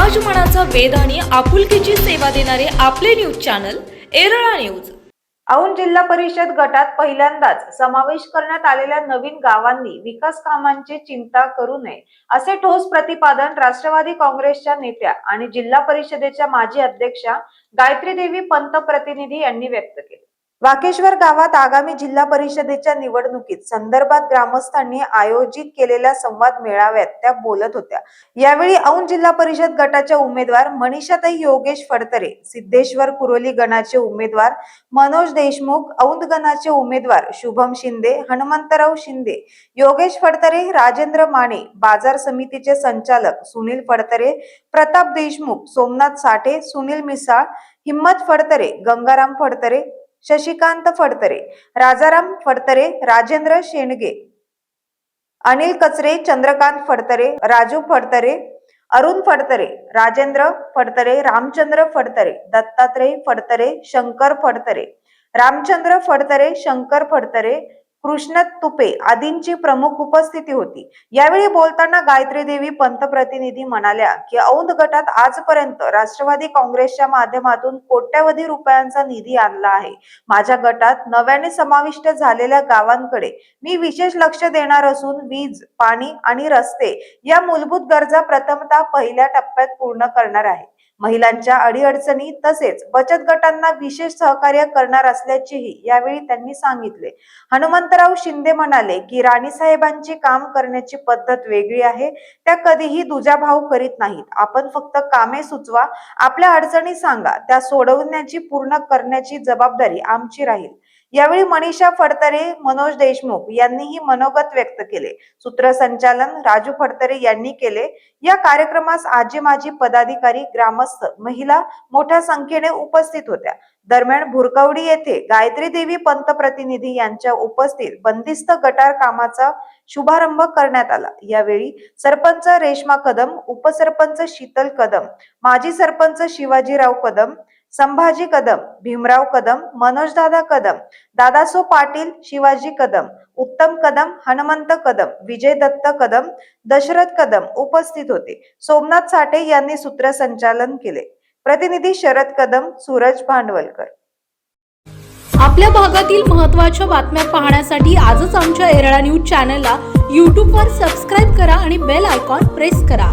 समाज मनाचा वेध आणि आपुलकीची सेवा देणारे आपले news channel Erala news. Aundh जिल्हा परिषद गटात पहिल्यांदाच समावेश करण्यात आलेल्या नवीन गावांनी विकास कामांची चिंता करू नये असे ठोस प्रतिपादन राष्ट्रवादी काँग्रेसच्या नेत्या आणि जिल्हा परिषदेच्या माजी अध्यक्षा गायत्री देवी पंत प्रतिनिधी यांनी व्यक्त केले. वाकेश्वर गावात आगामी जिल्हा परिषदेच्या निवडणुकीत संदर्भात ग्रामस्थांनी आयोजित केलेल्या संवाद मेळाव्यात त्या बोलत होत्या. यावेळी औंध जिल्हा परिषद गटाच्या उमेदवार मनीषाताई योगेश फडतरे सिद्धेश्वर कुरोली गणाचे उमेदवार मनोज देशमुख औंध गणाचे उमेदवार शुभम शिंदे हनुमंतराव शिंदे योगेश फडतरे राजेंद्र माने बाजार समितीचे संचालक सुनील फडतरे प्रताप देशमुख सोमनाथ साठे सुनील मिसाळ हिम्मत फडतरे गंगाराम फडतरे शशिकांत फडतरे राजाराम फडतरे राजेंद्र शेंडगे अनिल कचरे चंद्रकांत फडतरे राजू फडतरे अरुण फडतरे राजेंद्र फडतरे रामचंद्र फडतरे दत्तात्रय फडतरे शंकर फडतरे रामचंद्र फडतरे शंकर फडतरे कृष्ण तुपे आदींची प्रमुख उपस्थिती होती. यावेळी बोलताना गायत्री देवी पंतप्रतिनिधी म्हणाल्या की औंध गटात आजपर्यंत राष्ट्रवादी काँग्रेसच्या माध्यमातून कोट्यवधी रुपयांचा निधी आणला आहे. माझ्या गटात नव्याने समाविष्ट झालेल्या गावांकडे मी विशेष लक्ष देणार असून वीज पाणी आणि रस्ते या मूलभूत गरजा प्रथमतः पहिल्या टप्प्यात पूर्ण करणार आहे. महिलांच्या अडीअडचणी तसेच बचत गटांना विशेष सहकार्य करणार असल्याचेही यावेळी त्यांनी सांगितले. हनुमंतराव शिंदे म्हणाले की राणीसाहेबांची काम करण्याची पद्धत वेगळी आहे. त्या कधीही दुजाभाव करीत नाहीत. आपण फक्त कामे सुचवा आपल्या अडचणी सांगा त्या सोडवण्याची पूर्ण करण्याची जबाबदारी आमची राहील. यावेळी मनीषा फडतरे मनोज देशमुख यांनीही मनोगत व्यक्त केले. सूत्रसंचालन राजू फडतरे यांनी केले. या कार्यक्रमास आजी माजी पदाधिकारी ग्रामस्थ महिला मोठ्या संख्येने उपस्थित होत्या. दरम्यान भुरकवडी येथे गायत्री देवी पंतप्रतिनिधी यांच्या उपस्थित बंदिस्त गटार कामाचा शुभारंभ करण्यात आला. यावेळी सरपंच रेश्मा कदम उपसरपंच शीतल कदम माजी सरपंच शिवाजीराव कदम संभाजी कदम भीमराव कदम मनोजदादा कदम दादासो पाटील शिवाजी कदम उत्तम कदम हनुमंत कदम विजय दत्त कदम दशरथ कदम उपस्थित होते. सोमनाथ साठे यांनी सूत्रसंचालन केले. प्रतिनिधी शरद कदम सूरज भांडवलकर. आपल्या भागातील महत्त्वाच्या बातम्या पाहण्यासाठी आजच आमच्या एरळा न्यूज चॅनलला यूट्यूबवर सबस्क्राईब करा आणि बेल आयकॉन प्रेस करा.